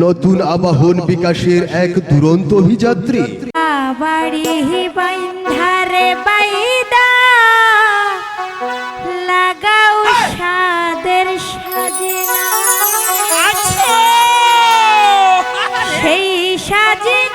নতুন আবাহন বিকাশের এক দুরন্ত অভিযাত্রী। লাগাও সাদের সাজে আচ্ছা। সেই সাজে